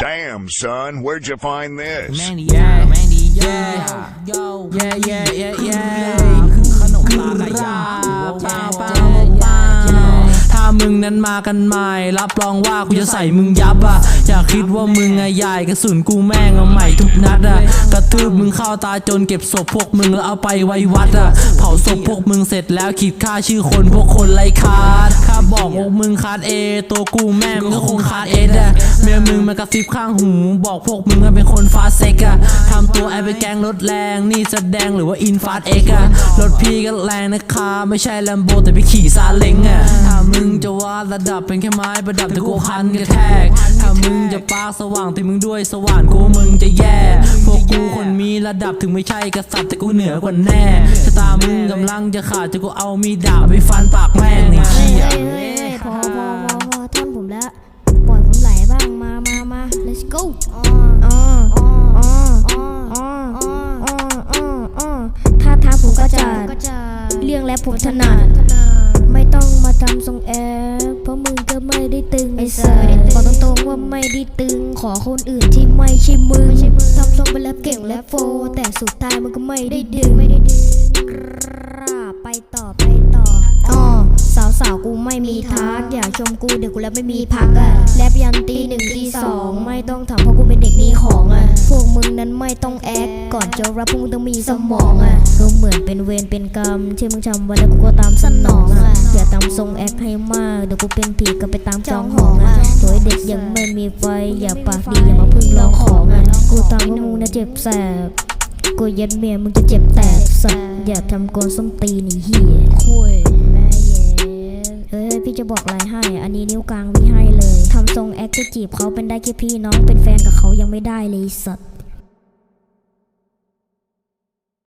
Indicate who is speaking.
Speaker 1: Damn, son, where'd you find this?
Speaker 2: Mandy, yeah, Mandy, yeah, yo, yeah, yeah, yeah, yeah มึงนั้นมากันใหม่รับรองว่ากูจะใส่มึงยับอะอย่าคิดว่ามึงอะใหญ่กระสุนกูแม่งเอาใหม่ทุกนัดอะกระทืบมึงเข้าตาจนเก็บศพพวกมึงแล้วเอาไปไว้วัดอะเผาศพพวกมึงเสร็จแล้วขีดค่าชื่อคนพวกคนไร้คาดถ้าบอกพว่ามึงคาดเอตัวกูแม่งก็คงคาดเอดอะเมียมึงมากระซิบข้างหูบอกพวกมึงอะเป็นคนฟาสเซ็กอะทำตัวไอไปแกงรถแรงนี่แสดงหรือว่าอินฟาสเอ็กอะรถพี่ก็แรงนะคะไม่ใช่แลมโบแต่พี่ขี่ซาเล้งอะ มึงจะวาดระดับเป็นแค่ไม้ประดับแต่กูพันกระแทก ถ้ามึงจะปาสว่างที่มึงด้วยสว่านกูมึงจะแย่ พวกกูคนมีระดับถึงไม่ใช่กษัตริย์แต่กูเหนือกว่าแน่ชะตามึงกำลังจะขาดจะกูเอามีดดาบไปฟันปากแม่งใน
Speaker 3: เหี้
Speaker 2: ย
Speaker 3: พอพอพอพอท่านผมล้ปล่อยผมไหลบ้างมามามา let's go อ๋อท้าผมก็จะเรื่องและผมถนัด ทำทรงแอบเพราะมึงก็ไม่ได้ตึงไอ้สือบอกตรงๆว่าไม่ได้ตึง ขอคนอื่นที่ไม่ใช่มึงทำทรงเป็นแรปเก่งแรปโฟ แต่สุดท้ายมันก็ไม่ได้ดึงไม่ได้ดึงไปต่อไปต่ออ๋อสาวสาวๆกูไม่มีทัก อยากชมกูเดี๋ยวกูแล้วไม่มีพักอะแรปยันตีหนึ่งตีสองไม่ต้องถามเพราะกูเป็นเด็กมีของอะพวกมึงนั้นไม่ต้องแอคก่อนจะรับพวกมึงต้องมีสมองอะก็เหมือนเป็นเวรเป็นกรรมที่มึงทำไว้แล้วกูก็ตามสนองอะ อย่าตามทรงแอคให้มากเดี๋ยวกูเป็นผีก็ไปตามจองหองอะโดยเด็กยังไม่มีไฟอย่าปากดีอย่ามาพึ่งลองของอะกูตามพวกมึงนะเจ็บแสบกูยัดเมียมึงจะเจ็บแตกสัตว์อย่าทำโกนส้มตีนไอ้เหี้ยคุยแม่เย็นเฮ้ยพี่จะบอกอะไรให้ อันนี้นิ้วกลางพี่ให้เลยทำทรงแอคจะจีบเขาเป็นได้แค่พี่น้องเป็นแฟนกับเขายังไม่ได้เลยไอ้สัตว์